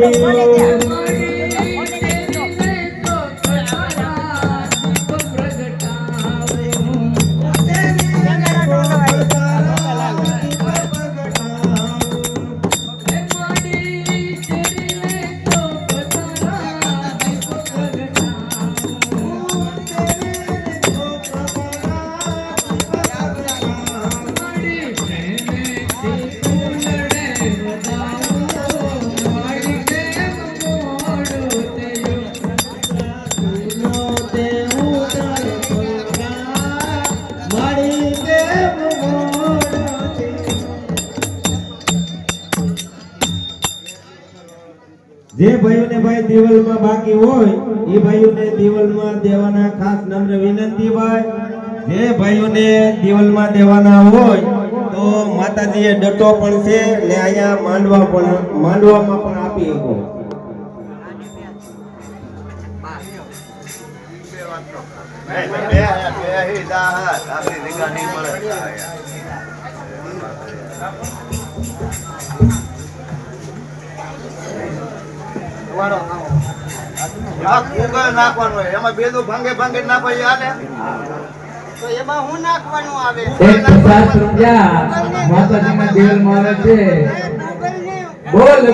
Yeah. ભાઈઓને ભાઈ દિવાલમાં બાકી હોય, એ ભાઈઓને દિવાલમાં દેવાના ખાસ નમ્ર વિનંતી ભાઈ. જે ભાઈઓને દિવાલમાં દેવાના હોય, તો માતાજીએ ડટો પણ છે, ને અહીંયા માંડવા પણ, માંડવામાં પણ આપી શકો. આપણી નાખવાનું એમાં બેદો ભાંગે ભાંગે નાખો એ તો એમાં હું નાખવાનું આવે? પચાસ રૂપિયા માતાજીના દિલમાં મારે છે. બોલ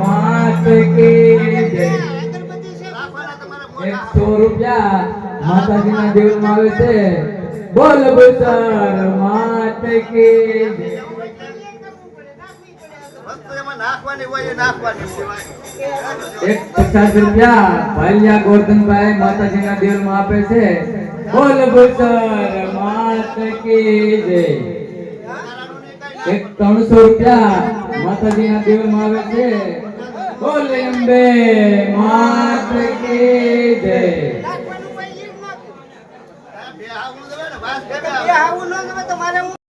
માત કે એકસો રૂપિયા માતાજીના દિલમાં આવે છે. બોલ ગુલશન માત કી જય વસ્તુ એમાં નાખવાની હોય એ નાખવાની હોય એક પચાસ રૂપિયા ભાલિયા ત્રણસો રૂપિયા માતાજીના દેવમાં આવે છે. બોલ અંબે, માત કી બે આવું ને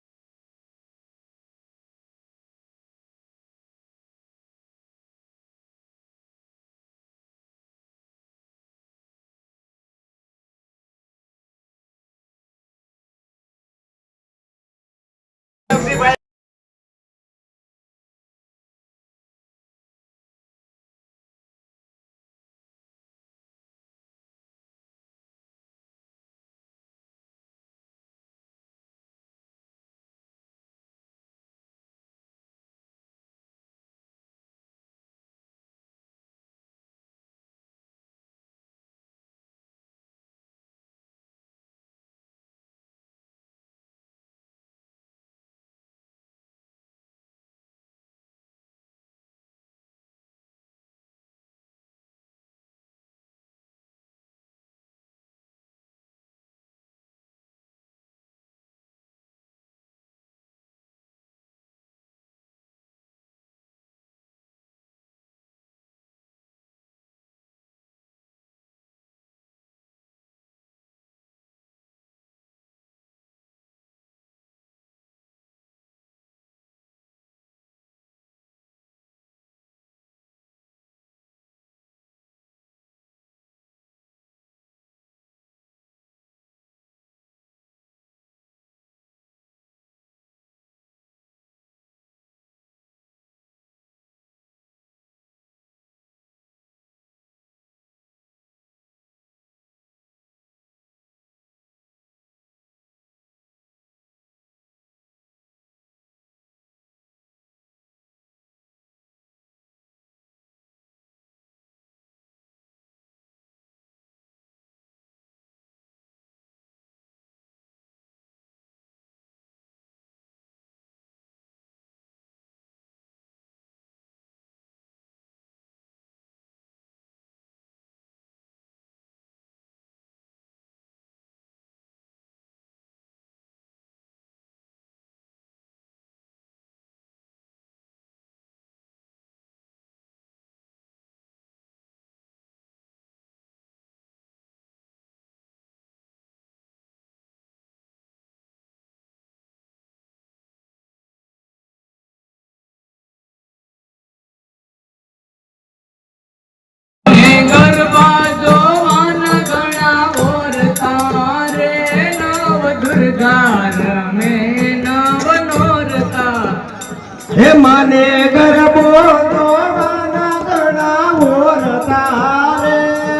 માને ગરબો જોવાના ઘણા ઓરતા રે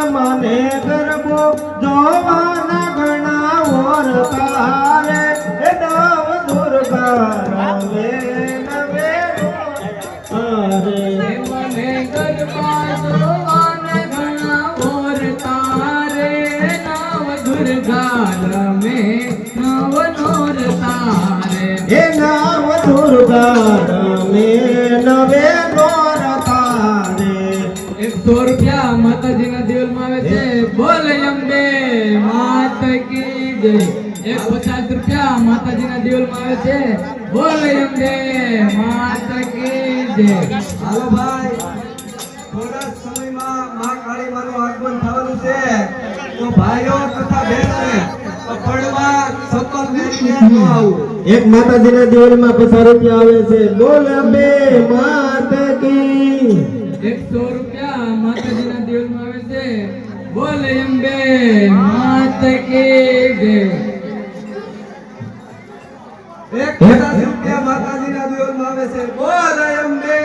મને ગરબો જોવાના ઘણા ઓરતા રે હે નવ દુર્ગા જય એક પચાસ રૂપિયા માતાજીના દેવલમાં આવે છે. બોલ અંબે માતા કી જય. હાલો ભાઈ. થોડા સમયમાં માં કાળી માનું આગમન થવાનું છે. તો ભાઈઓ તથા બહેનોને પડવા સંપર્ક મેળવીને ન આવવું એક માતાજીના દિવાલમાં પચાસ રૂપિયા આવે છે. બોલ અંબે માતા કી એકસો રૂપિયા માતાજીના દેવલમાં આવે છે. બોલ અંબે માત કી એક પચાસ રૂપિયા માતાજીના દિવસમાં આવે છે. બોલ અંબે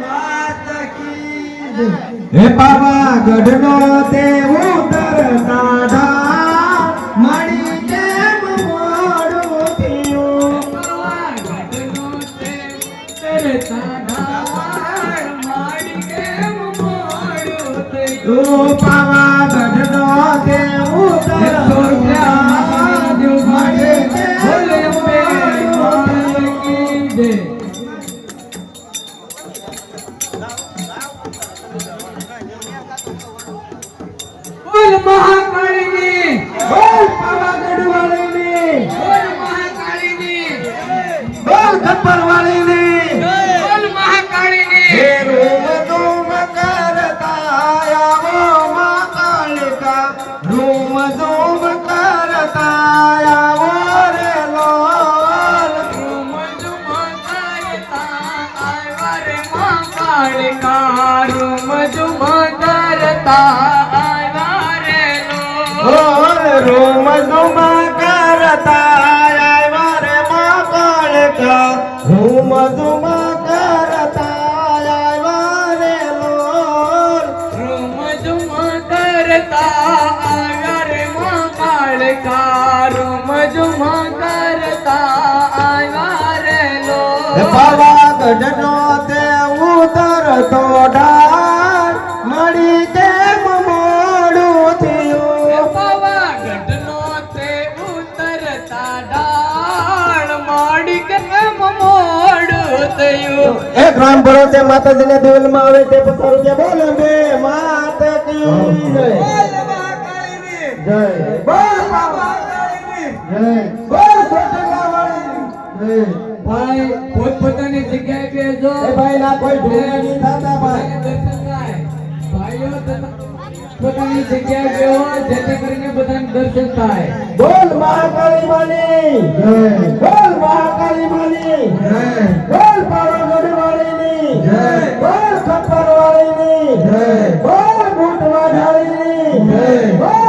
માતા કી હે બાબા ગઢનો તે ઉતરતા કેમ મોડું થયું? તે તરતા ઢાળ, મારી કેમ મોડું થયું? તું પાવાગઢનો તે ઉતરતો ઢાળ મળી કેમ મોડું થયું? પાવાગઢનો તે ઉતરતા ઢાળ મોડી કે મોડું થયું? એ ગ્રામ ભરોસે માતાજીના દેવલમાં આવે તે પચાસ કે બોલે બે માતા કી જય. બોલ મહાકાળીની જય બોલ જય બોલ કોટલા વાળીની જય જગ્યાએ બેસજો એ ભાઈ ના કોઈ ઢોંગા નહીં થતા ભાઈ. દર્શન થાય ભાઈઓ પોતાની જગ્યાએ બેહો જેથી કરીને બધાને દર્શન થાય. બોલ મહાકાળી માની. જય. બોલ મહાકાળી માની. જય. બોલ પાવાગઢ વાળીની. જય. બોલ ખપ્પર વાળીની. જય. બોલ બુટવા ઢાળીની જય.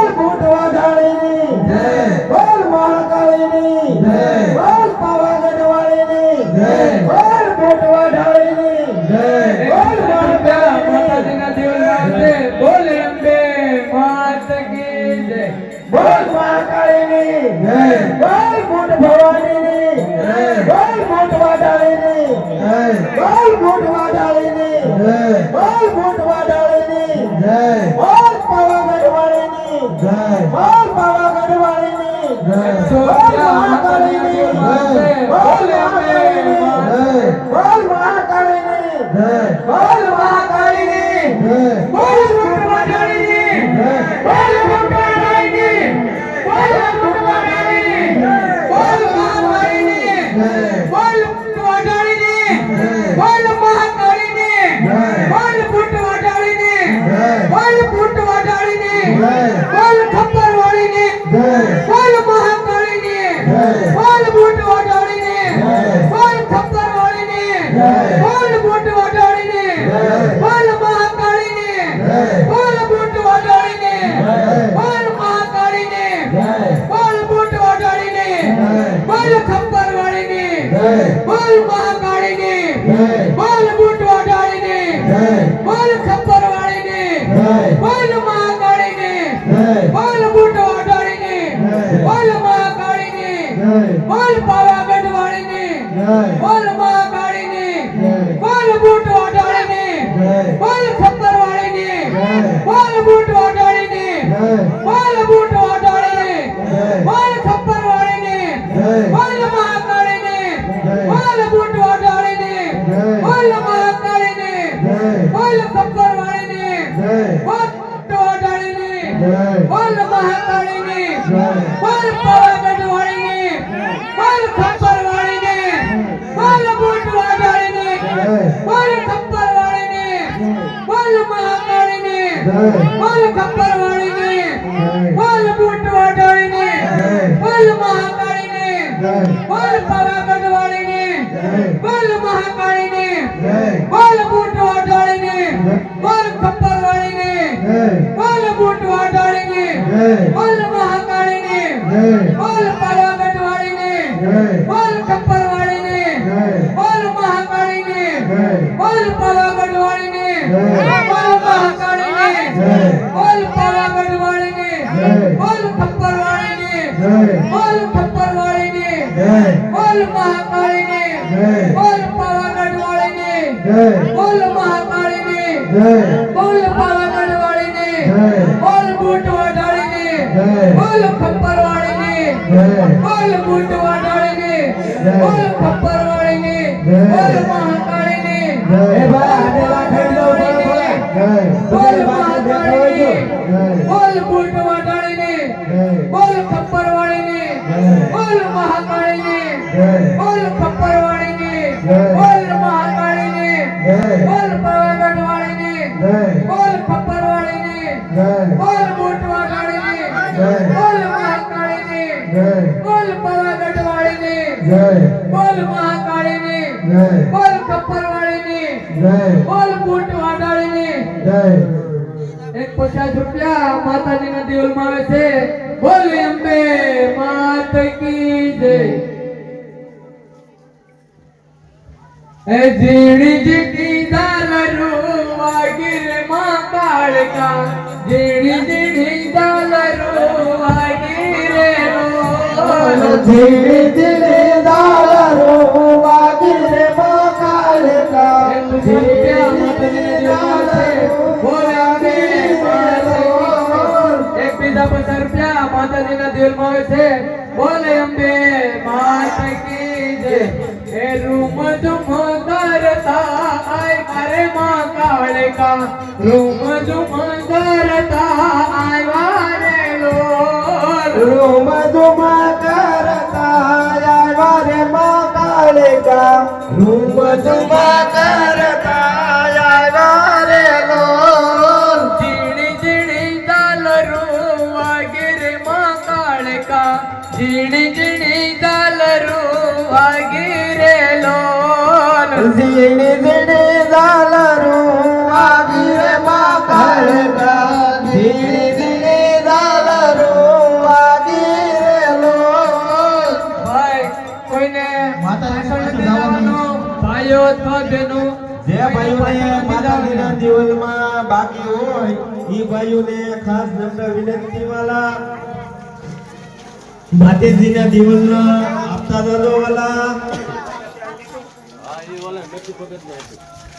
બોલ બોલ ખપ્પર વાળીની બોલ બુટ વાટાડીની બોલ મહાકાળીની બોલ પાવાગઢ વાળીની બોલ વાળીની બોલ બુટ વાટાડીની બોલ વાળીની બોલ બોલ ખપ્પર વાળીને બોલ બૂટ વાળીને બોલ મહાકાળીને બોલ પાવાગઢ વાળીને બોલ મહાકાળીને બોલ બૂટ વાળીને બોલ વાળીને બોલ બૂટ વાળીને બોલ ખપ્પર વાળીને બોલ મહાકાળીને. એ ભાઈ ભાઈ બોલ મહાકાળીને. બોલ બૂટ વાળીને બોલ ખપ્પર વાળીને બોલ મહાકાળીને. પાવાગઢ જય. બોલ મહાકાળીને બોલ ખપ્પર જય. બોલ બૂટ જય. એક પચાસ રૂપિયા માતાજીના દેવલમાં આવે છે. બોલ અંબે માત કી જય. એ જીણી ઝીણી ડાલરો વાગીરે માં કાળકા. એક બીજા પચાસ રૂપિયા માતાજીના દેવલમાં આવે છે બોલે અંબે માત કી જય એ રૂમ ઝુમ કરતા આય મારે માં કાળકા રૂમ ઝુમ કરતા લોલ રૂમ ધુમા રૂમ ભાઈઓને ખાસ નમ્ર વિનંતી વાલા. માતેજીના દિવલના આપતા દાદો વાલા.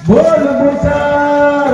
બોલ બુસર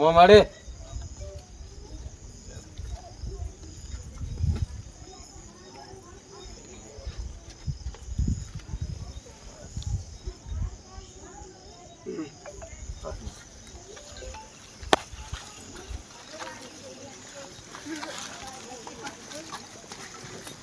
ખમવા માંડે?